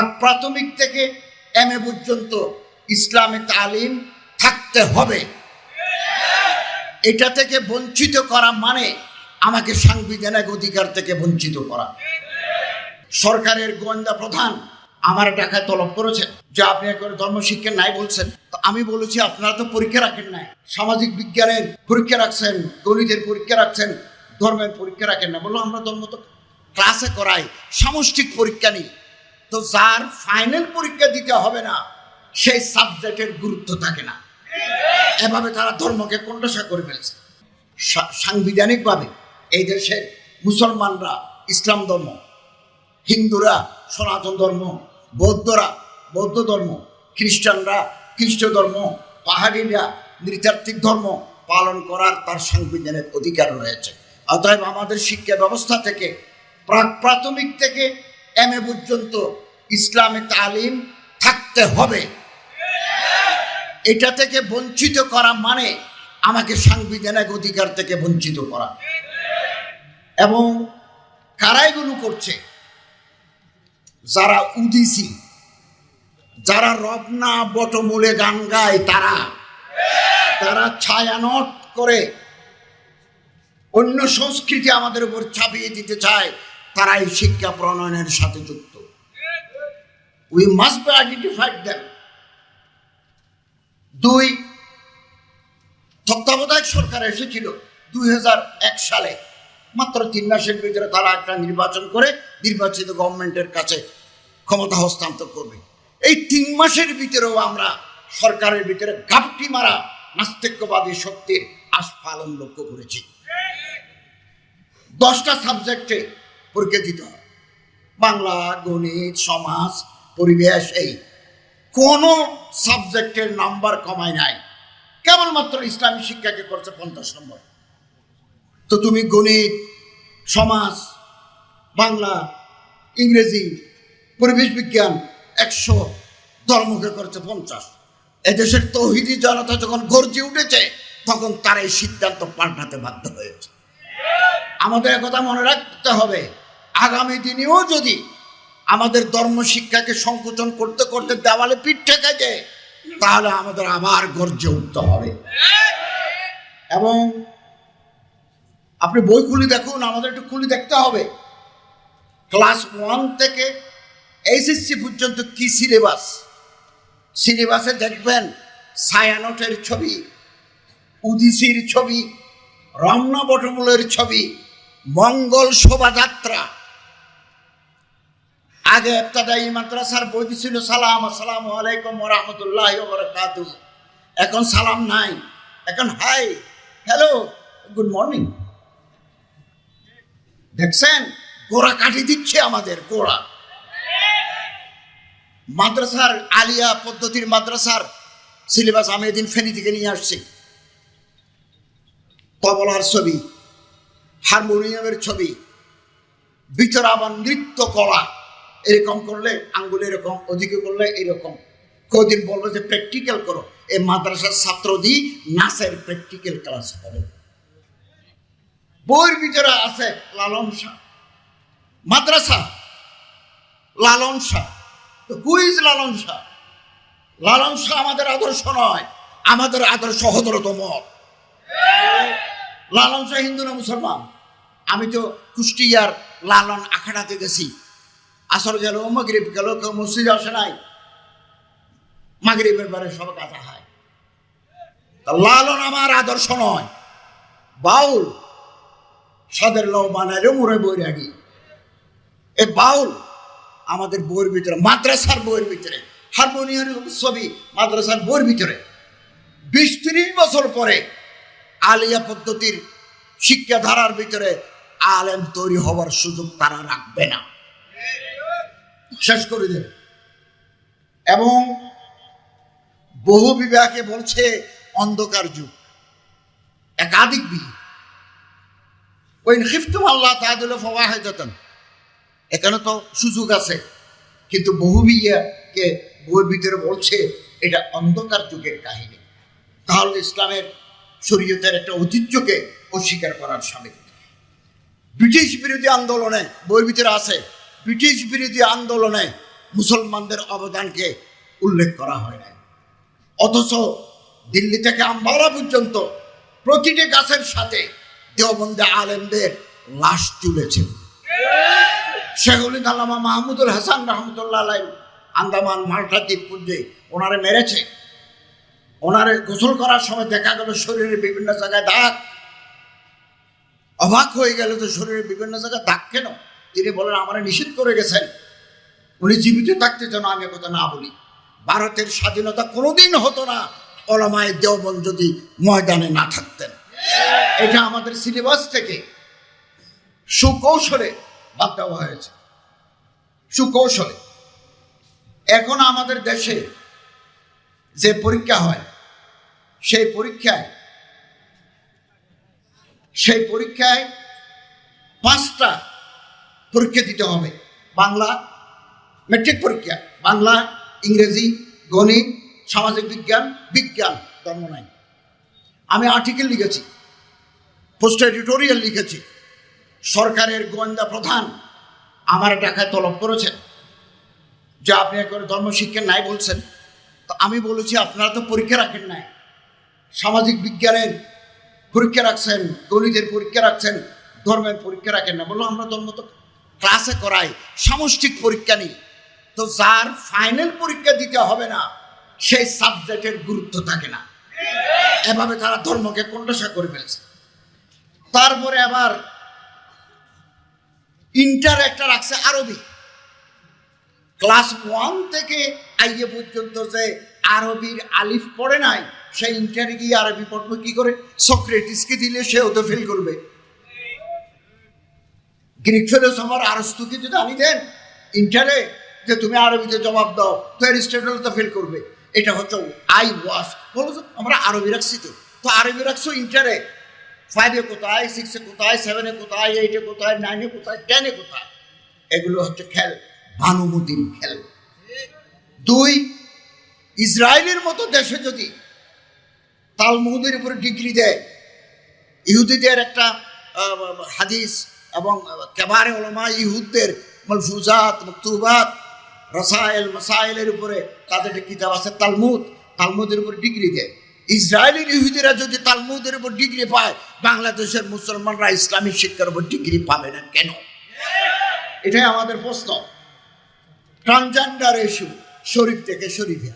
প্রাথমিক থেকে M A পর্যন্ত ইসলামে তালিম থাকতে হবে। এটা থেকে বঞ্চিত করা মানে আমাকে সাংবিধানিক অধিকার থেকে বঞ্চিত করা। সরকারের গোয়েন্দা প্রধান আমার টাকায় তলব করেছেন। যে আপনি একবার ধর্মশিক্ষা নাই বলছেন। তো আমি বলেছি, আপনারা তো পরীক্ষা রাখেন নাই। সামাজিক বিজ্ঞানের পরীক্ষা রাখছেন, গণিতের পরীক্ষা রাখছেন, ধর্মের পরীক্ষা রাখেন না বলল, আমরা ধর্ম তো ক্লাসে করাই, সামষ্টিক পরীক্ষা নিই। তো যার ফাইনাল পরীক্ষা দিতে হবে না, সেই সাবজেক্টের গুরুত্ব থাকে না। এভাবে তারা ধর্মকে কোণঠাসা করে ফেলছে। সাংবিধানিকভাবে এই দেশের মুসলমানরা ইসলাম ধর্ম, হিন্দুরা সনাতন ধর্ম, বৌদ্ধরা বৌদ্ধ ধর্ম, খ্রিস্টানরা খ্রিস্ট ধর্ম, পাহাড়িরা নৃতাত্ত্বিক ধর্ম পালন করার তার সাংবিধানিক অধিকার রয়েছে। অতএব আমাদের শিক্ষা ব্যবস্থা থেকে প্রাক প্রাথমিক থেকে এম এ পর্যন্ত ইসলামে তালিম থাকতে হবে। এটা থেকে বঞ্চিত করা মানে আমাকে সাংবিধানিক অধিকার থেকে বঞ্চিত করা। এবং কারা এগুলো করছে? যারা উদিসি, যারা রবনা বটমূলে গান গায় তারা। তারা ছায়ানট করে অন্য সংস্কৃতি আমাদের উপর ছাপিয়ে দিতে চায় তারা এই শিক্ষা প্রণয়নের সাথে যুক্ত। উই মাস্ট বি আইডেন্টিফাইড দুই, তত্ত্বাবধায়ক সরকার এসেছিল দুই সালে। মাত্র তিন মাসের ভিতরে তারা একটা নির্বাচন করে নির্বাচিত গভর্নমেন্টের কাছে ক্ষমতা হস্তান্তর করবে। এই তিন মাসের ভিতরেও আমরা সরকারের ভিতরে গাপটি মারা নাস্তিক্যবাদী শক্তির আস্ফালন লক্ষ্য করেছি। দশটা সাবজেক্টে পরীক্ষা দিতে হয়। বাংলা, গণিত, সমাজ পরিবেশ এই। কোনো সাবজেক্টের নাম্বার কমায় নাই। কেবলমাত্র ইসলামী শিক্ষাকে করছে পঞ্চাশ নম্বর। তো তুমি গণিত, সমাজ, বাংলা, ইংরেজি, পরিবেশ বিজ্ঞান একশো ধর্মকে করছে পঞ্চাশ। এদেশের তৌহিদি জনতা যখন গর্জে উঠেছে, তখন তার এই সিদ্ধান্ত পাল্টাতে বাধ্য হয়েছে। আমাদের একথা মনে রাখতে হবে, আগামী দিনেও যদি আমাদের ধর্ম শিক্ষাকে সংকোচন করতে করতে দেওয়ালে পিঠ ঠেকে যায় তাহলে আমাদের আবার গর্জে উঠতে হবে। এবং আপনি বই খুলি দেখুন, আমাদের একটু খুলি দেখতে হবে। ক্লাস ওয়ান থেকে এইচএসসি পর্যন্ত কি সিলেবাস? সিলেবাসে দেখবেন সায়ানটের ছবি, উদিসির ছবি, রমনা বটমূলের ছবি, মঙ্গল শোভাযাত্রা। আগে ইবতাদায়ী মাদ্রাসার বই ছিল সালাম, আসসালামু আলাইকুম রাহমাতুল্লাহি ওয়া বারাকাতুহু এখন সালাম নাই, এখন হাই, হ্যালো, গুড মর্নিং। দেখছেন? গোড়া কাটি দিচ্ছে আমাদের, গোড়া। মাদ্রাসার আলিয়া পদ্ধতির মাদ্রাসার সিলেবাস আমি এদিন ফেনি থেকে নিয়ে আসছি। তবলার ছবি, হারমোনিয়ামের ছবি ভিতরে আবার নৃত্য কলা। এরকম করলে, আঙ্গুল এরকম, ওদিকে করলে এরকম। কদিন বলব যে প্র্যাকটিক্যাল করো। এই মাদ্রাসার ছাত্র দি নাচের প্র্যাকটিক্যাল ক্লাস করে। বইয়ের ভিতরে আছে লালন শাহ। মাদ্রাসা? লালন শাহ। তো লালন শাহ? লালন শাহ আমাদের আদর্শ নয়। আমাদের আদর্শ হদরত মত লালন শাহ হিন্দু না মুসলমান? আমি তো কুষ্টিয়ার লালন আখাড়াতে গেছি। আসর গেল, মাগরিব গেল, কেউ মসজিদে আসে নাই। মাগরিবের বারে সব কাজা হয়। লালন আমার আদর্শ নয়। বাউল সাদের লও বানাইলে মোরে রাগি। এ বাউল আমাদের বইয়ের ভিতরে, মাদ্রাসার বইয়ের ভিতরে, হারমোনিয়াম ছবি মাদ্রাসার বইয়ের ভিতরে। বিশ ত্রিশ বছর পরে আলিয়া পদ্ধতির শিক্ষাধারার ভিতরে আলেম তৈরি হওয়ার সুযোগ তারা রাখবে না। শেষ করে দেবে। এবং বহু বিবাহকে বলছে অন্ধকার যুগ, একাধিক বিয়ে ওই খিফতুম আল্লাহ তাহলে ফওয়াহেদাতান। এখানে তো সুযোগ আছে, কিন্তু বহু বিয়াকে বইয়ের ভিতরে বলছে এটা অন্ধকার যুগের কাহিনী। তাহলে ইসলামের শরীয়তের একটা ঐতিহ্যকে অস্বীকার করার সামিল। ব্রিটিশ বিরোধী আন্দোলনে বইয়ের ভিতরে আছে ব্রিটিশ বিরোধী আন্দোলনে মুসলমানদের অবদানকে উল্লেখ করা হয় নাই। অথচ দিল্লি থেকে আম্বারা পর্যন্ত প্রতিটি গাছের সাথে দেওবন্দে আলেমদের লাশ তুলেছে। সেগুলি আল্লামা মাহমুদুল হাসান রহমতুল্লাহ আলাই আন্দামান মাল্টা দ্বীপপুঞ্জে ওনারে মেরেছে। ওনারে গোসল করার সময় দেখা গেল শরীরের বিভিন্ন জায়গায় দাগ। অবাক হয়ে গেল তো শরীরের বিভিন্ন জায়গায় দাগ কেন? তিনি বলেন, আমার নিষেধ করে গেছেন, উনি জীবিত থাকতে যেন আমি কথা না বলি। ভারতের স্বাধীনতা কোনোদিন হতো না ওলামায় দেওবন যদি ময়দানে না থাকতেন। এটা আমাদের সিলেবাস থেকে সুকৌশলে বাদ দেওয়া হয়েছে। সুকৌশলে। এখন আমাদের দেশে যে পরীক্ষা হয়, সেই পরীক্ষায় সেই পরীক্ষায় পাঁচটা পরীক্ষা দিতে হবে। বাংলা মেট্রিক পরীক্ষা। বাংলা, ইংরেজি, গণিত, সামাজিক বিজ্ঞান বিজ্ঞান, ধর্ম নাই। আমি আর্টিকেল লিখেছি পোস্ট এডিটোরিয়াল লিখেছি। সরকারের গোয়েন্দা প্রধান আমার টাকায় তলব করেছেন। যে আপনি একবার ধর্মশিক্ষা নাই বলছেন। তো আমি বলেছি, আপনারা তো পরীক্ষা রাখেন নাই। সামাজিক বিজ্ঞানের পরীক্ষা রাখছেন, গণিতের পরীক্ষা রাখছেন, ধর্মের পরীক্ষা রাখেন না। বলল, আমরা ধর্ম তো ক্লাসে করাই সামষ্টিক পরীক্ষা নিই তো যার ফাইনাল পরীক্ষা দিতে হবে না, সেই সাবজেক্টের গুরুত্ব থাকে না। এভাবে তারা ধর্মকে কণ্ঠসা করে ফেলছে। তারপরে আবার ইন্টার একটা রাখছে আরবি। ক্লাস ওয়ান থেকে আইয়ে পর্যন্ত যে আরবির আলিফ পড়ে নাই সে ইন্টারে গিয়ে আরবি পড়বে কি করে? সক্রেটিসকে দিলে সেও তো ফেল করবে। গ্রিক ফিলোসফার আরস্তুকে যদি আনি দেন, ইন্টারে যে তুমি আরবিতে জবাব দাও, তো অ্যারিস্টটল তো ফেল করবে। এটা হচ্ছে আই ওয়াশ বলো আমরা আরবি রাখছি তো তো আরবি রাখছো ইন্টারে ফাইভে কোথায় সিক্সে কোথায় সেভেনে কোথায় এইটে কোথায় নাইনে কোথায় টেনে কোথায়? এগুলো হচ্ছে খেল, ভানুমতির খেল। দুই, ইসরায়েলের মতো দেশে যদি তালমুদের উপরে ডিগ্রি দেয়, ইহুদিদের একটা হাদিস এবং কেবারে ওলমা ইহুদদের মলফুজাত, মকতুবাত, রসায়েল মাসাইলের উপরে তাদের একটা কিতাব আছে তালমুদ, তালমুদের উপর ডিগ্রি দেয়। ইসরায়েলের ইহুদিরা যদি তালমুদের উপর ডিগ্রি পায়, বাংলাদেশের মুসলমানরা ইসলামিক শিক্ষার উপর ডিগ্রি পাবে না কেন? এটাই আমাদের প্রশ্ন। ট্রান্সজেন্ডার ইস্যু, শরীফ থেকে শরীফে।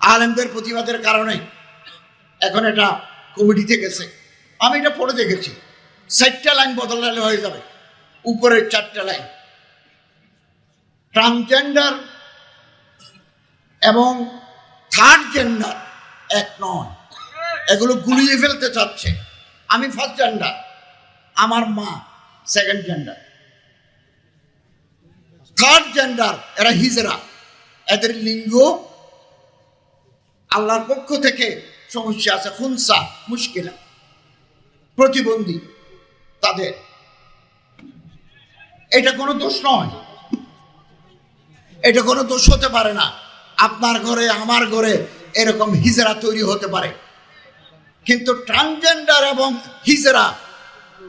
আলেমদের প্রতিবাদের কারণে এখন এটা কমিটিতে গেছে। আমি এটা পড়ে দেখেছি। চারটা লাইন বদলালে হয়ে যাবে। উপরের চারটা লাইন। ট্রান্সজেন্ডার এবং থার্ড জেন্ডার এক নয়। এগুলো গুলিয়ে ফেলতে চাচ্ছে। আমি ফার্স্ট জেন্ডার আমার মা সেকেন্ড জেন্ডার থার্ড জেন্ডার এরা হিজরা। এদের লিঙ্গ আল্লাহর পক্ষ থেকে সমস্যা আছে, খুনসা, মুশকিলা। প্রতিবন্ধী। তাদের। এটা কোনো দোষ নয়। এটা কোনো দোষ হতে পারে না। আপনার ঘরে, আমার ঘরে এরকম হিজরা তৈরি হতে পারে। কিন্তু ট্রান্সজেন্ডার এবং হিজরা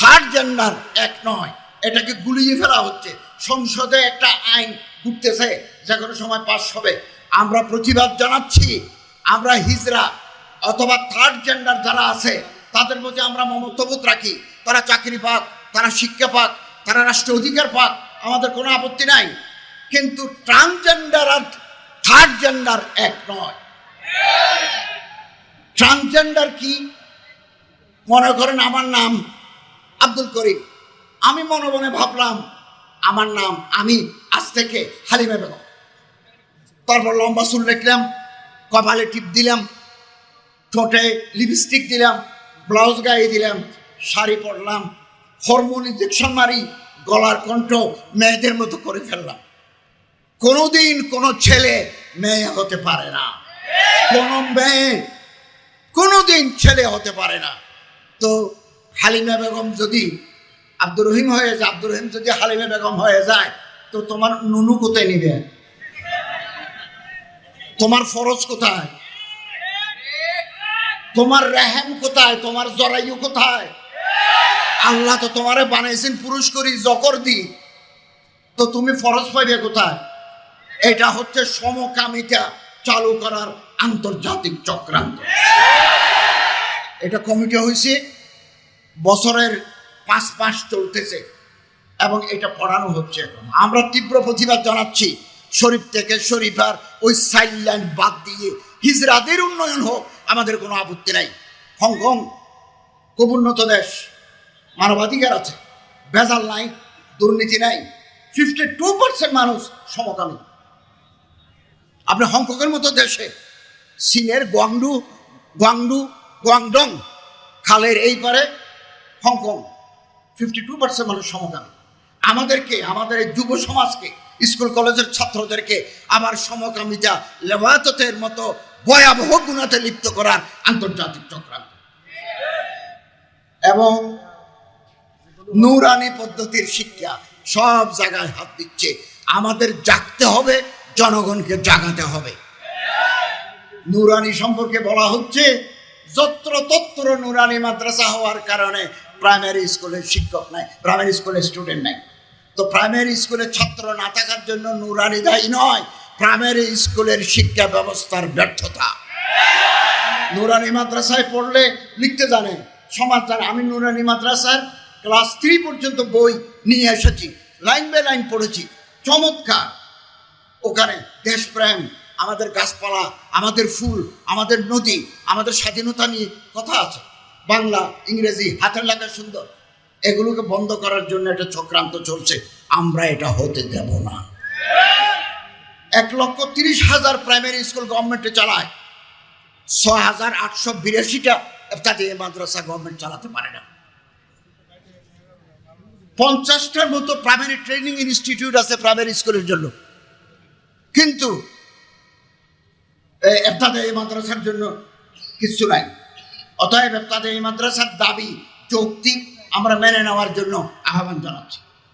থার্ড জেন্ডার এক নয়। এটাকে গুলিয়ে ফেলা হচ্ছে। সংসদে একটা আইন ঘুরতেছে, যে কোনো সময় পাশ হবে। আমরা প্রতিবাদ জানাচ্ছি, আমরা হিজরা অথবা থার্ড জেন্ডার যারা আছে, তাদের প্রতি আমরা মমত্ববোধ রাখি। তারা চাকরি পাক, তারা শিক্ষা পাক, তারা রাষ্ট্র অধিকার পাক, আমাদের কোনো আপত্তি নাই। কিন্তু ট্রান্সজেন্ডার আর থার্ড জেন্ডার এক নয়। ট্রান্সজেন্ডার কি? মনে করেন আমার নাম আব্দুল করিম। আমি মনে মনে ভাবলাম, আমার নাম আমি আজ থেকে হালিমা বেগম। তারপর লম্বা চুল রাখলাম, কপালে টিপ দিলাম, ঠোঁটে লিপস্টিক দিলাম ব্লাউজ গায়ে দিলাম শাড়ি পরলাম হরমোন ইঞ্জেকশন মারি, গলার কণ্ঠ মেয়েদের মতো করে ফেললাম। কোনোদিন কোনো ছেলে মেয়ে হতে পারে না। কোনো মেয়ে কোনোদিন ছেলে হতে পারে না। তো হালিমা বেগম যদি আব্দুর রহিম হয়ে যায়, আব্দুর রহিম যদি হালিমা বেগম হয়ে যায়, তো তোমার নুনু কোথায় নিবে? তোমার ফরজ কোথায়? তোমার রেহেম কোথায়? তোমার জরায়ু কোথায়? আল্লাহ তো তোমারে বানাইছেন পুরুষ করি, জকর দি। তো তুমি ফরজ পাইবে কোথায়? এটা হচ্ছে সমকামিতা চালু করার আন্তর্জাতিক চক্রান্ত। এটা কমিটি হয়েছে বছরের পাঁচ মাস চলতেছে, এবং এটা পড়ানো হচ্ছে এখন। আমরা তীব্র প্রতিবাদ জানাচ্ছি, শরীফ থেকে শরীফার ওই সাইডলাইন বাদ দিয়ে, হিজরাদের উন্নয়ন হোক, আমাদের কোনো আপত্তি নাই। হংকং খুব উন্নত দেশ, মানবাধিকার আছে ভেজাল নাই, দুর্নীতি নাই ফিফটি টু পার্সেন্ট মানুষ সমকামী। আপনি হংকংয়ের মতো দেশে, চীনের গোয়াংডু গোয়াংডু, গোয়াংডং, খালের এই পারে হংকং ফিফটি টু পার্সেন্ট মানুষ সমকামী। আমাদেরকে, আমাদের এই যুব সমাজকে, স্কুল কলেজের ছাত্রদেরকে আবার সমকামিতা লেবাততের মতো ভয়াবহ গুণাতে লিপ্ত করার আন্তর্জাতিক চক্রান্ত। এবং নুরানি পদ্ধতির শিক্ষা সব জায়গায় হাত দিচ্ছে। আমাদের জাগতে হবে, জনগণকে জাগাতে হবে। নুরানি সম্পর্কে বলা হচ্ছে, যত্র তত্র নুরানি মাদ্রাসা হওয়ার কারণে প্রাইমারি স্কুলের শিক্ষক নাই প্রাইমারি স্কুলের স্টুডেন্ট নাই। তো প্রাইমারি স্কুলের ছাত্র না থাকার জন্য নুরানি দায়ী নয় প্রাইমারি স্কুলের শিক্ষা ব্যবস্থার ব্যর্থতা। নুরানি মাদ্রাসায় পড়লে লিখতে জানে জানে আমি নুরানি মাদ্রাসার ক্লাস থ্রি পর্যন্ত বই নিয়ে এসেছি। লাইন বাই লাইন পড়েছি। চমৎকার। ওখানে দেশপ্রেম, আমাদের গাছপালা, আমাদের ফুল, আমাদের নদী, আমাদের স্বাধীনতা নিয়ে কথা আছে। বাংলা, ইংরেজি, হাতের লেখা সুন্দর। এগুলোকে বন্ধ করার জন্য একটা চক্রান্ত চলছে। আমরা এটা হতে দেব না। এক লক্ষ তিরিশ হাজার প্রাইমারি স্কুল গভর্নমেন্টে চালায়। ছ হাজার আটশো বিরাশিটা তাদের মাদ্রাসা গভর্নমেন্ট চালাতে পারে না পঞ্চাশটার মতো প্রাইমারি ট্রেনিং ইনস্টিটিউট আছে প্রাইমারি স্কুলের জন্য। কিন্তু, এই মাদ্রাসার জন্য কিছু নাই। অতএব এই মাদ্রাসার দাবি যৌক্তিক আমরা মেনে নেওয়ার জন্য আহ্বান জানাচ্ছি।